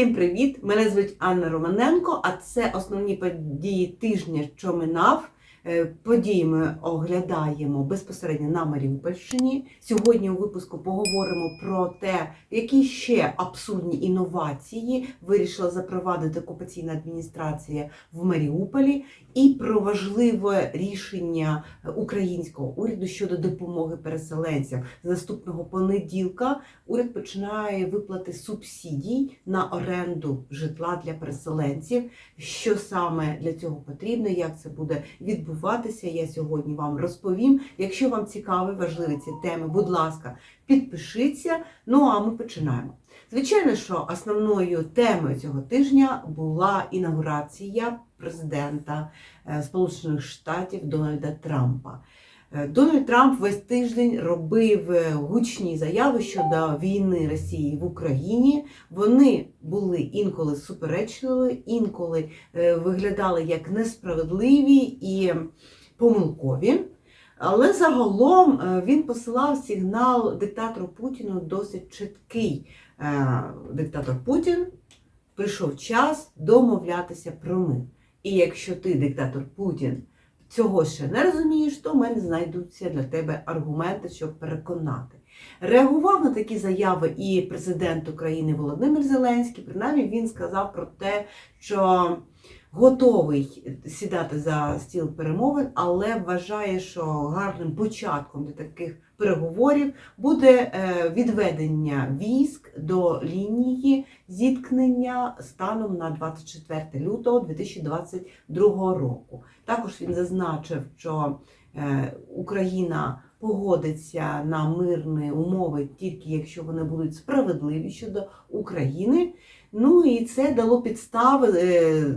Всім привіт! Мене звуть Анна Романенко, а це основні події тижня, що минав. Е, Події ми оглядаємо безпосередньо на Маріупольщині. Сьогодні у випуску поговоримо про те, які ще абсурдні інновації вирішила запровадити окупаційна адміністрація в Маріуполі, і про важливе рішення українського уряду щодо допомоги переселенцям. З наступного понеділка уряд починає виплати субсидій на оренду житла для переселенців. Що саме для цього потрібно, як це буде відбуватися, я сьогодні вам розповім. Якщо вам цікаві, важливі ці теми, будь ласка, підпишіться. Ну а ми починаємо. Звичайно, що основною темою цього тижня була інаугурація президента е, Сполучених Штатів Дональда Трампа. Е, Дональд Трамп весь тиждень робив е, гучні заяви щодо війни Росії в Україні. Вони були інколи суперечливі, інколи е, виглядали як несправедливі і помилкові. Але загалом він посилав сигнал диктатору Путіну досить чіткий. Диктатор Путін прийшов час домовлятися про мир. І якщо ти, диктатор Путін, цього ще не розумієш, то в мене знайдуться для тебе аргументи, щоб переконати. Реагував на такі заяви і президент України Володимир Зеленський. Принаймні він сказав про те, що готовий сідати за стіл перемовин, але вважає, що гарним початком для таких переговорів буде е, відведення військ до лінії зіткнення станом на 24 лютого 2022 року. Також він зазначив, що е, Україна погодиться на мирні умови тільки якщо вони будуть справедливі щодо України. Ну і це дало підстави е,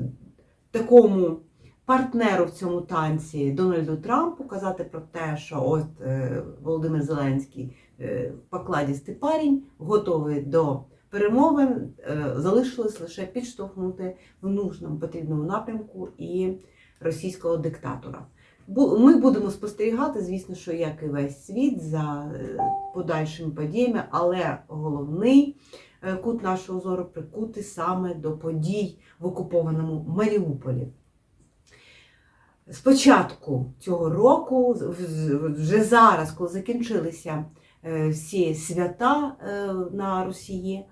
такому партнеру в цьому танці Дональду Трампу казати про те, що от е, Володимир Зеленський е, покладістий парень, готовий до перемовин, е, залишилось лише підштовхнути в нужному потрібному напрямку і російського диктатора. Ми будемо спостерігати, звісно, що як і весь світ за подальшими подіями, але головний кут нашого зору прикутий саме до подій в окупованому Маріуполі. З початку цього року, вже зараз, коли закінчилися е, всі свята е, на Росії,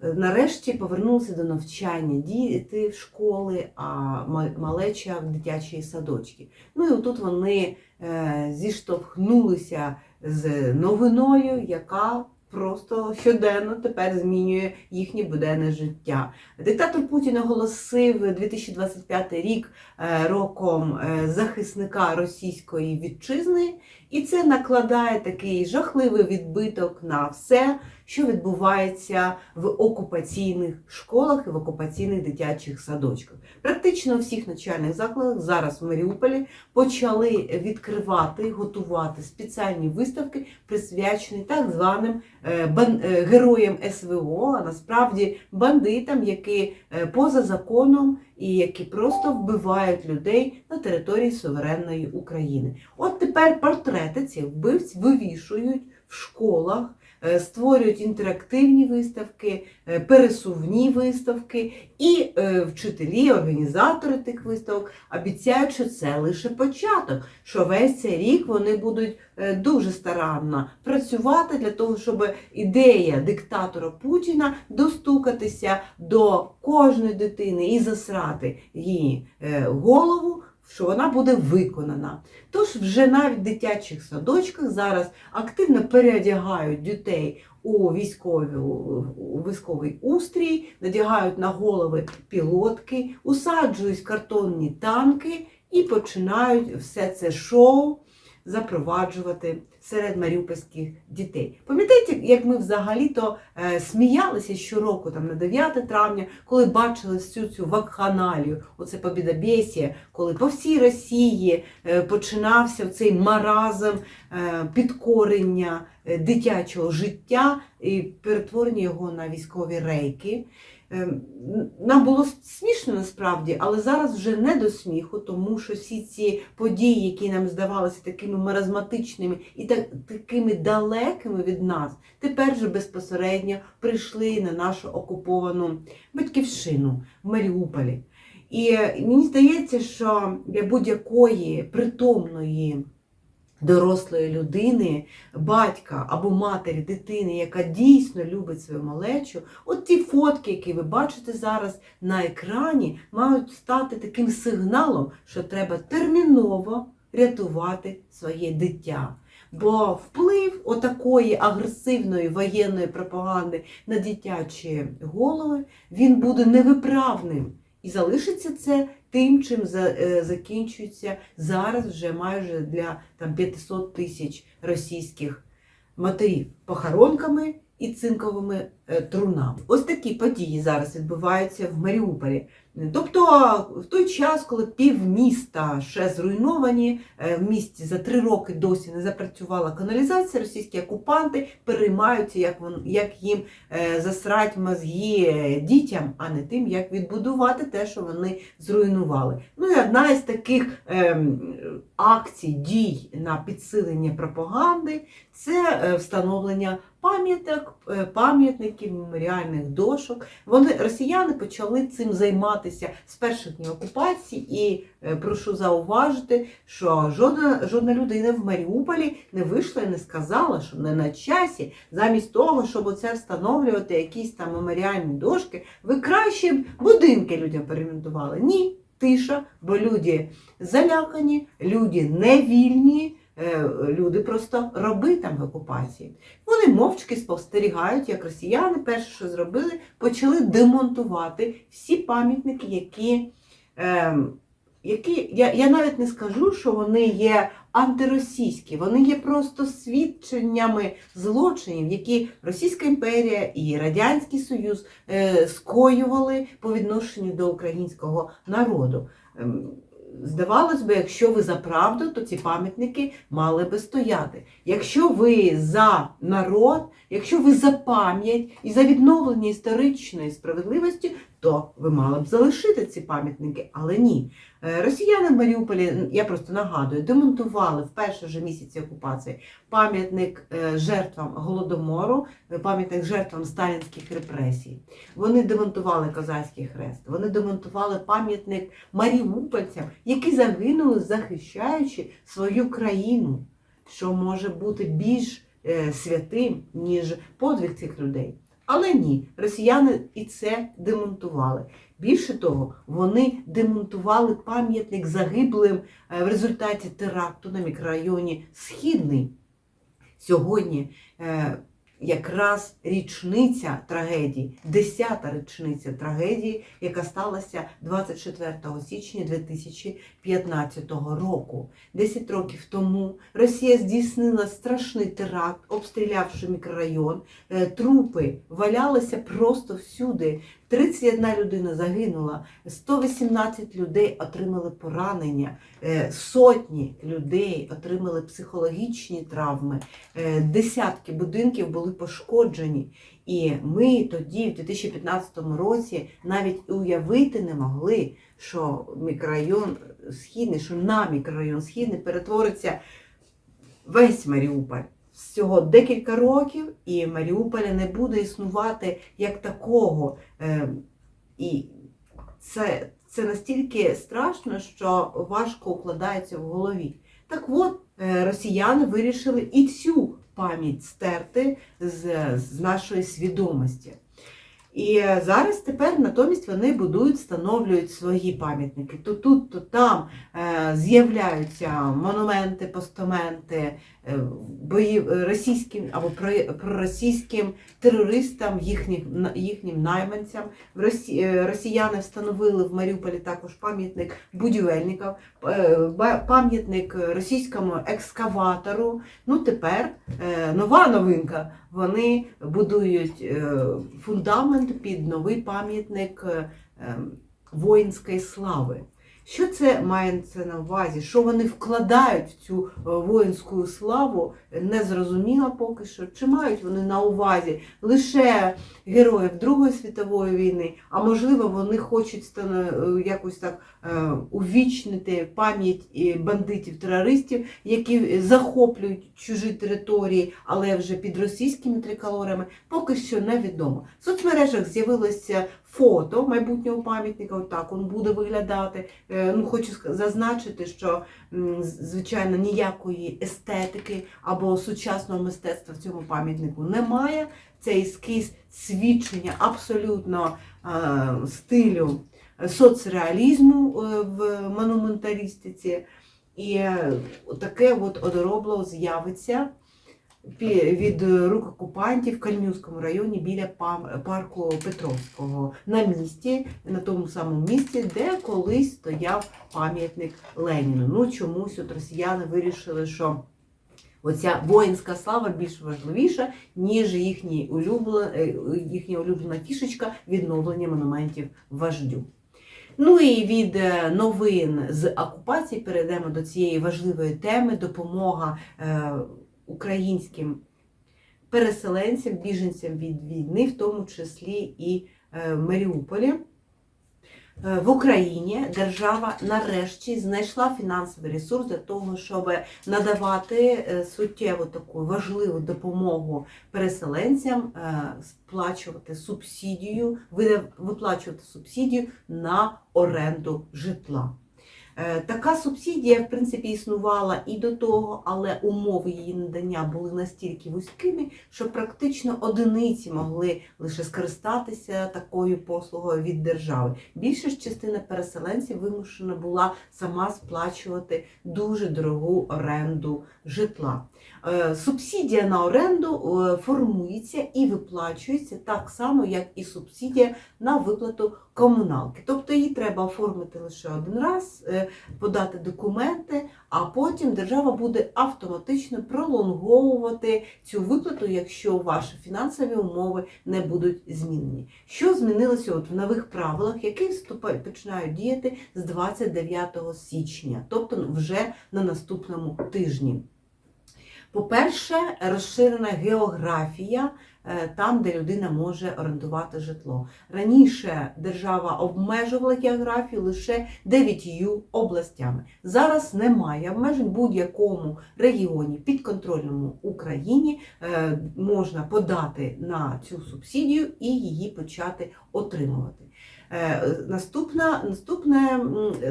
е, нарешті повернулися до навчання діти в школи, а малеча в дитячі садочки. Ну і отут вони е, зіштовхнулися з новиною, яка просто щоденно тепер змінює їхнє буденне життя. Диктатор Путін оголосив 2025 рік е, роком е, захисника російської вітчизни, і це накладає такий жахливий відбиток на все, що відбувається в окупаційних школах і в окупаційних дитячих садочках. Практично у всіх навчальних закладах зараз в Маріуполі почали відкривати, готувати спеціальні виставки, присвячені так званим е, е, героям СВО, а насправді бандитам, які е, поза законом і які просто вбивають людей на території суверенної України. От тепер портрети цих вбивць вивішують в школах. Е, Створюють інтерактивні виставки, е, пересувні виставки, і е, вчителі, організатори тих виставок обіцяють, що це лише початок, що весь цей рік вони будуть дуже старанно працювати для того, щоб ідея диктатора Путіна достукатися до кожної дитини і засрати її голову, що вона буде виконана. Тож вже навіть в дитячих садочках зараз активно переодягають дітей у військові у військовий устрій, надягають на голови пілотки, усаджують картонні танки і починають все це шоу запроваджувати серед маріупольських дітей. Пам'ятаєте, як ми взагалі-то е, сміялися щороку, там на 9 травня, коли бачили всю цю вакханалію, оце побідобєсія, коли по всій Росії е, починався цей маразм е, підкорення дитячого життя і перетворення його на військові рейки. Ем, Нам було смішно насправді, але зараз вже не до сміху, тому що всі ці події, які нам здавалися такими маразматичними і так, такими далекими від нас, тепер вже безпосередньо прийшли на нашу окуповану батьківщину в Маріуполі. І мені здається, що для будь-якої притомної дорослої людини, батька або матері дитини, яка дійсно любить свою малечу, от ті фотки, які ви бачите зараз на екрані, мають стати таким сигналом, що треба терміново рятувати своє дитя. Бо вплив отакої агресивної воєнної пропаганди на дитячі голови він буде невиправним. І залишиться це тим, чим за, е, закінчується зараз вже майже для там, 500 тисяч російських матерів. Похоронками і цинковими е, трунами. Ось такі події зараз відбуваються в Маріуполі. Тобто в той час, коли півміста ще зруйновані, е, в місті за три роки досі не запрацювала каналізація, російські окупанти переймаються, як, вон, як їм е, засрать мозги дітям, а не тим, як відбудувати те, що вони зруйнували. Ну і одна із таких ем, акцій, дій на підсилення пропаганди це встановлення пам'яток, е, пам'ятників, меморіальних дошок. Вони росіяни почали цим займатися з перших днів окупації, і е, прошу зауважити, що жодна, жодна людина в Маріуполі не вийшла і не сказала, що не на часі, замість того, щоб оце встановлювати якісь там меморіальні дошки, ви краще будинки людям перемонтували. Ні. Тиша, бо люди залякані, люди невільні, люди просто в окупації. Вони мовчки спостерігають, як росіяни перше, що зробили, почали демонтувати всі пам'ятники, які, е, які я, я навіть не скажу, що вони є антиросійські, вони є просто свідченнями злочинів, які Російська імперія і Радянський Союз е, скоювали по відношенню до українського народу. Здавалось би, якщо ви за правду, то ці пам'ятники мали би стояти. Якщо ви за народ, якщо ви за пам'ять і за відновлення історичної справедливості, то ви мали б залишити ці пам'ятники, але ні. Е, Росіяни в Маріуполі, я просто нагадую, демонтували в перші ж місяці окупації пам'ятник е, жертвам голодомору, е, пам'ятник жертвам сталінських репресій. Вони демонтували козацький хрест, вони демонтували пам'ятник маріупольцям, які загинули, захищаючи свою країну, що може бути більш святим, ніж подвиг цих людей. Але ні, росіяни і це демонтували. Більше того, вони демонтували пам'ятник загиблим е, в результаті теракту на мікрорайоні Східний. Сьогодні е, якраз річниця трагедії, 10-та річниця трагедії, яка сталася 24 січня 2015 року. 10 років тому Росія здійснила страшний теракт, обстрілявши мікрорайон. Е, Трупи валялися просто всюди. 31 людина загинула, 118 людей отримали поранення, е, сотні людей отримали психологічні травми, е, десятки будинків були пошкоджені. І ми тоді, в 2015 році, навіть уявити не могли, що мікрорайон Східний, що на мікрорайон Східний перетвориться весь Маріуполь. Всього декілька років, і Маріуполя не буде існувати як такого. Е, І це, це настільки страшно, що важко укладається в голові. Так от, е, росіяни вирішили і цю пам'ять стерти з, з нашої свідомості. І е, зараз тепер натомість вони будують, встановлюють свої пам'ятники. То тут, то там е, з'являються монументи, постаменти, бої е, російським або про- проросійським терористам, їхнім, їхнім найманцям. Е, росіяни встановили в Маріуполі також пам'ятник будівельників, е, пам'ятник російському екскаватору. Ну тепер е, нова новинка. Вони будують е, фундамент під новий пам'ятник е, е, воїнської слави. Що це мається на увазі? Що вони вкладають в цю е, воїнську славу? Не зрозуміло поки що. Чи мають вони на увазі лише героїв Другої світової війни, а можливо, вони хочуть е, якось так е, увічнити пам'ять бандитів-терористів, які захоплюють чужі території, але вже під російськими триколорами, поки що невідомо. В соцмережах з'явилося фото майбутнього пам'ятника. Отак він буде виглядати. Е, Ну, хочу зазначити, що звичайно ніякої естетики або сучасного мистецтва в цьому пам'ятнику немає. Це ескіз свідчення абсолютно е, стилю соцреалізму е, в монументалістиці. І е, таке от одоробло з'явиться від рук окупантів в Кальмівському районі біля парку Петровського на місці, на тому самому місці, де колись стояв пам'ятник Леніну. Ну чомусь от росіяни вирішили, що оця воїнська слава більш важливіша, ніж їхній улюбле, е, їхня улюблена фішечка відновлення монументів вождю. Ну і від е, новин з окупації перейдемо до цієї важливої теми допомога е, українським переселенцям, біженцям від війни, в тому числі і е, в Маріуполі. Е, В Україні держава нарешті знайшла фінансовий ресурс для того, щоб надавати е, суттєву таку важливу допомогу переселенцям, сплачувати субсидію, виплачувати субсидію на оренду житла. Е, Така субсидія, в принципі, існувала і до того, але умови її надання були настільки вузькими, що практично одиниці могли лише скористатися такою послугою від держави. Більша ж частина переселенців вимушена була сама сплачувати дуже дорогу оренду житла. Е, Субсидія на оренду е, формується і виплачується так само, як і субсидія на виплату комуналки. Тобто її треба оформити лише один раз, е, подати документи, а потім держава буде автоматично пролонговувати цю виплату, якщо ваші фінансові умови не будуть змінені. Що змінилося от в нових правилах, які вступають, починають діяти з 29 січня, тобто вже на наступному тижні. По-перше, розширена географія е, там, де людина може орендувати житло. Раніше держава обмежувала географію лише дев'ятью областями. Зараз немає обмежень будь-якому регіоні підконтрольному Україні е, можна подати на цю субсидію і її почати отримувати. Е, Наступна, наступна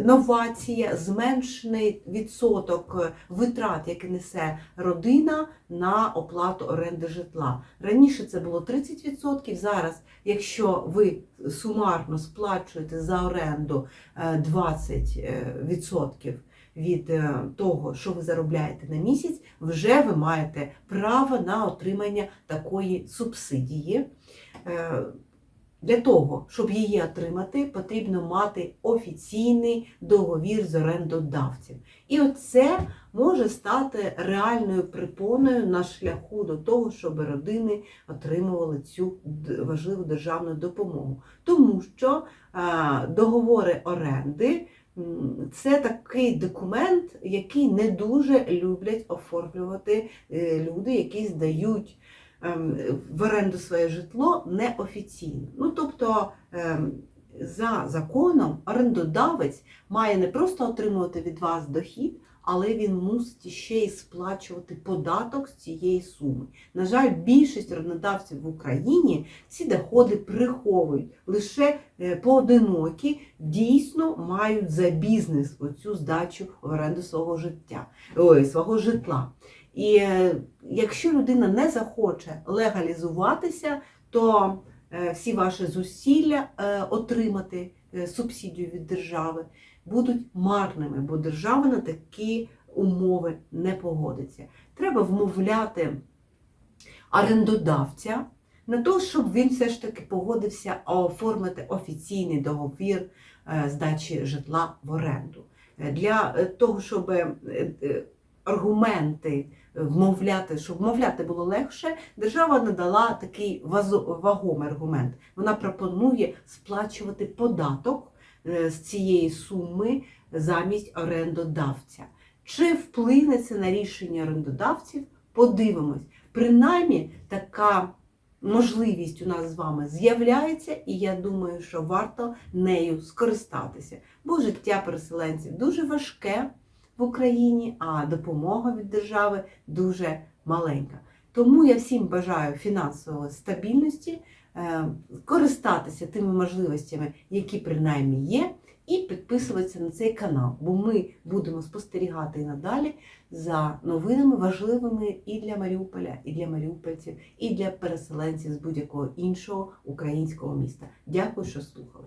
новація зменшений відсоток е, витрат, які несе родина на оплату оренди житла. Раніше це було 30%, зараз, якщо ви сумарно сплачуєте за оренду е, 20% від е, того, що ви заробляєте на місяць, вже ви маєте право на отримання такої субсидії. Для того, щоб її отримати, потрібно мати офіційний договір з орендодавцем. І оце може стати реальною препоною на шляху до того, щоб родини отримували цю важливу державну допомогу. Тому що договори оренди це такий документ, який не дуже люблять оформлювати е, люди, які здають в оренду своє житло неофіційно. Ну, тобто, ем, за законом орендодавець має не просто отримувати від вас дохід, але він мусить ще й сплачувати податок з цієї суми. На жаль, більшість орендодавців в Україні ці доходи приховують. Лише е, поодинокі дійсно мають за бізнес оцю здачу в оренду свого життя, ой, свого житла. І е, якщо людина не захоче легалізуватися, то е, всі ваші зусилля е, отримати субсидію від держави будуть марними, бо держава на такі умови не погодиться. Треба вмовляти орендодавця на те, щоб він все ж таки погодився оформити офіційний договір здачі житла в оренду. Для того, щоб аргументи вмовляти, щоб вмовляти було легше, держава надала такий вагомий аргумент. Вона пропонує сплачувати податок е, з цієї суми замість орендодавця. Чи вплине це на рішення орендодавців? Подивимось. Принаймні, така можливість у нас з вами з'являється, і я думаю, що варто нею скористатися. Бо життя переселенців дуже важке в Україні, а допомога від держави дуже маленька. Тому я всім бажаю фінансової стабільності, е, користатися тими можливостями, які принаймні є, і підписуватися на цей канал, бо ми будемо спостерігати і надалі за новинами важливими і для Маріуполя, і для маріупольців, і для переселенців з будь-якого іншого українського міста. Дякую, що слухали.